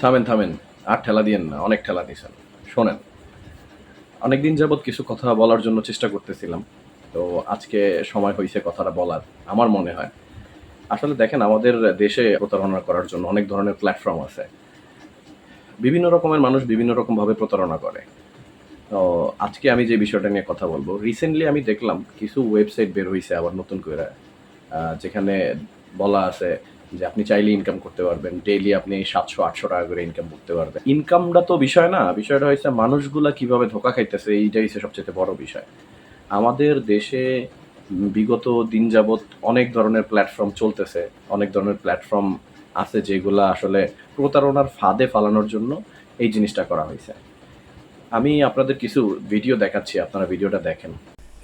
থামেন থামেন। আর ঠেলা দিয়েন না, অনেক ঠেলা দিয়েছেন। শোনেন, অনেকদিন যাবৎ কিছু কথা বলার জন্য চেষ্টা করতেছিলাম। তো আজকে সময় হয়েছে কথাটা বলার, আমার মনে হয়। আসলে দেখেন, আমাদের দেশে প্রতারণা করার জন্য অনেক ধরনের প্ল্যাটফর্ম আছে। বিভিন্ন রকমের মানুষ বিভিন্ন রকমভাবে প্রতারণা করে। তো আজকে আমি যে বিষয়টা নিয়ে কথা বলব রিসেন্টলি আমি দেখলাম কিছু ওয়েবসাইট বের হয়েছে আবার নতুন করে যেখানে বলা আছে যে আপনি চাইলে ইনকাম করতে পারবেন। ডেইলি আপনি সাতশো, আটশো টাকা করে ইনকাম করতে পারবেন। ইনকামটা তো বিষয় না, বিষয়টা হয়েছে মানুষগুলা কীভাবে ধোকা খাইতেছে, এইটাই হচ্ছে সবচেয়ে বড় বিষয়। আমাদের দেশে বিগত দিন যাবৎ অনেক ধরনের প্ল্যাটফর্ম চলতেছে, অনেক ধরনের প্ল্যাটফর্ম আছে যেগুলা আসলে প্রতারণার ফাঁদে ফালানোর জন্য এই জিনিসটা করা হয়েছে। আমি আপনাদের কিছু ভিডিও দেখাচ্ছি, আপনারা ভিডিওটা দেখেন।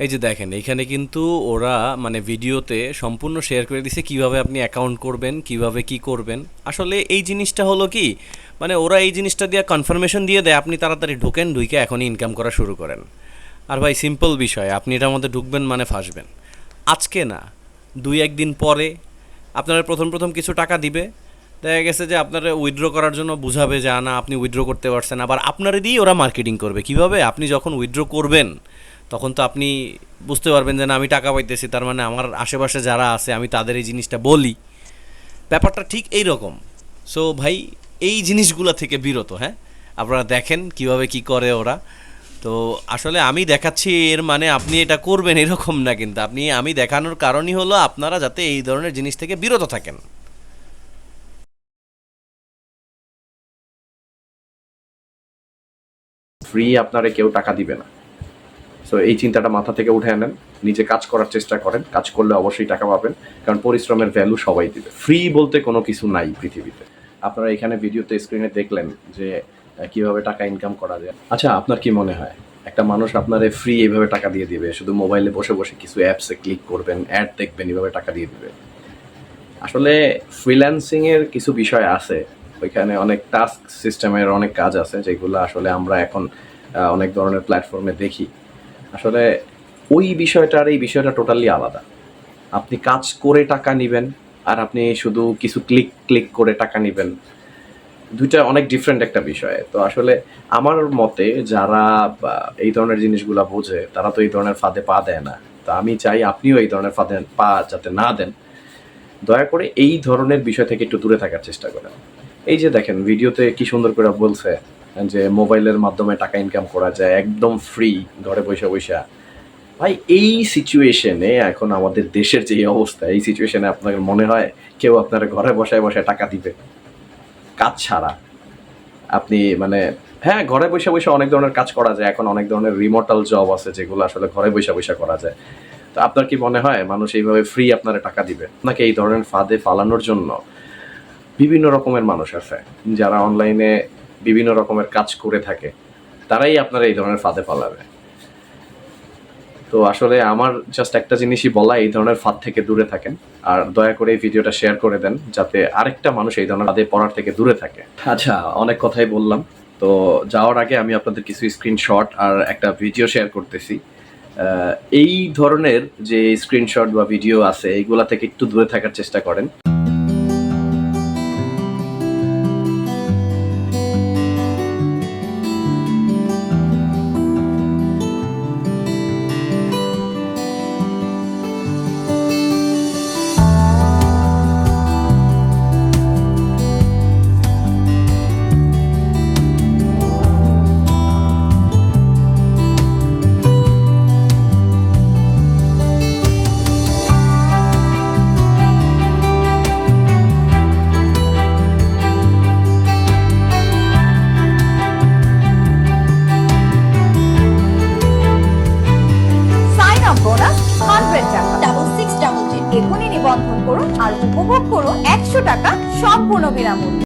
এই যে দেখেন, এখানে কিন্তু ওরা মানে ভিডিওতে সম্পূর্ণ শেয়ার করে দিছে কীভাবে আপনি অ্যাকাউন্ট করবেন, কীভাবে কি করবেন। আসলে এই জিনিসটা হলো কি মানে ওরা এই জিনিসটা দিয়ে কনফার্মেশন দিয়ে দেয়, আপনি তাড়াতাড়ি ঢোকেন ঢুকে এখনই ইনকাম করা শুরু করেন। আর ভাই সিম্পল বিষয়, আপনি এটার মধ্যে ঢুকবেন মানে ফাঁসবেন। আজকে না, দুই একদিন পরে আপনারা প্রথম প্রথম কিছু টাকা দিবে। দেখা গেছে যে আপনারা উইথড্র করার জন্য বুঝাবে যে না, আপনি উইথড্র করতে পারছেন। আবার আপনারা দিয়েই ওরা মার্কেটিং করবে। কীভাবে? আপনি যখন উইথড্র করবেন তখন তো আপনি বুঝতে পারবেন যে না, আমি টাকা পাইতেছি, তার মানে আমার আশেপাশে যারা আছে, আমি তাদের এই জিনিসটা বলি। ব্যাপারটা ঠিক এই রকম সো ভাই, এই জিনিসগুলো থেকে বিরত হ্যাঁ? আপনারা দেখেন কীভাবে কি করে ওরা। তো আসলে আমি দেখাচ্ছি, এর মানে আপনি এটা করবেন এরকম না কিন্তু। আপনি, আমি দেখানোর কারণই হলো আপনারা যাতে এই ধরনের জিনিস থেকে বিরত থাকেন। ফ্রি আপনারে কেউ টাকা দিবে না। সো এই চিন্তাটা মাথা থেকে উঠে আনেন। নিজে কাজ করার চেষ্টা করেন। কাজ করলে অবশ্যই টাকা পাবেন। কারণ পরিশ্রমের ভ্যালু সবাই দিবে। ফ্রি বলতে কোনো কিছু নাই পৃথিবীতে। আপনারা এখানে ভিডিওতে স্ক্রিনে দেখলেন যে কীভাবে টাকা ইনকাম করা যায়। আচ্ছা আপনার কি মনে হয়? একটা মানুষ আপনারে ফ্রি এইভাবে টাকা দিয়ে দিবে? শুধু মোবাইলে বসে বসে কিছু অ্যাপসে ক্লিক করবেন অ্যাড দেখবেন এইভাবে টাকা দিয়ে দিবে? আসলে ফ্রিল্যান্সিংয়ের কিছু বিষয় আছে। ওইখানে অনেক টাস্ক সিস্টেমের অনেক কাজ আছে, যেগুলো আসলে আমরা এখন অনেক ধরনের প্ল্যাটফর্মে দেখি। আসলে ওই বিষয়টা আর এই বিষয়টা টোটালি আলাদা। আপনি কাজ করে টাকা নেবেন আর আপনি শুধু কিছু ক্লিক ক্লিক করে টাকা নেবেন। দুইটা অনেক ডিফারেন্ট একটা বিষয়। তো আসলে আমার মতে যারা এই ধরনের জিনিসগুলা বোঝে, তারা তো এই ধরনের ফাঁদে পা দেয় না। তো আমি চাই আপনিও এই ধরনের ফাঁদে পা যাতে না দেন। দয়া করে এই ধরনের বিষয় থেকে একটু দূরে থাকার চেষ্টা করেন। এই যে দেখেন ভিডিওতে কি সুন্দর করে বলছে যে মোবাইলের মাধ্যমে টাকা ইনকাম করা যায়, একদম ফ্রি ঘরে বসে বসে। ভাই, এই সিচুয়েশনে এখন আমাদের দেশের যে অবস্থা, এই সিচুয়েশনে আপনার মনে হয় কেউ আপনার ঘরে বসায় বসে টাকা দিবে? কাজ ছাড়া। আপনি মানে হ্যাঁ ঘরে বসে বসে অনেক ধরনের কাজ করা যায়। এখন অনেক ধরনের রিমোটাল জব আছে যেগুলো আসলে ঘরে বসে বসে করা যায়। তো আপনার কি মনে হয় মানুষ এইভাবে ফ্রি আপনারা টাকা দিবে? আপনাকে এই ধরনের ফাঁদে ফালানোর জন্য বিভিন্ন রকমের মানুষ আছে। যারা অনলাইনে বিভিন্ন রকমের কাজ করে থাকে, তারাই আপনারা এই ধরনের ফাঁদে ফালাবে তো আসলে আমার জাস্ট একটা জিনিসই বলা, এই ধরনের ফাঁদ থেকে দূরে থাকেন। আর দয়া করে এই ভিডিওটা শেয়ার করে দেন, যাতে আরেকটা মানুষ এই ধরনের ফাঁদে পড়ার থেকে দূরে থাকে। আচ্ছা অনেক কথাই বললাম। তো যাওয়ার আগে আমি আপনাদের কিছু স্ক্রিনশট আর একটা ভিডিও শেয়ার করতেছি। এই ধরনের যে স্ক্রিনশট বা ভিডিও আছে, এইগুলা থেকে একটু দূরে থাকার চেষ্টা করেন। নিবন্ধন করুন আর উপভোগ করুন একশো টাকা সম্পূর্ণ বিনামূল্যে।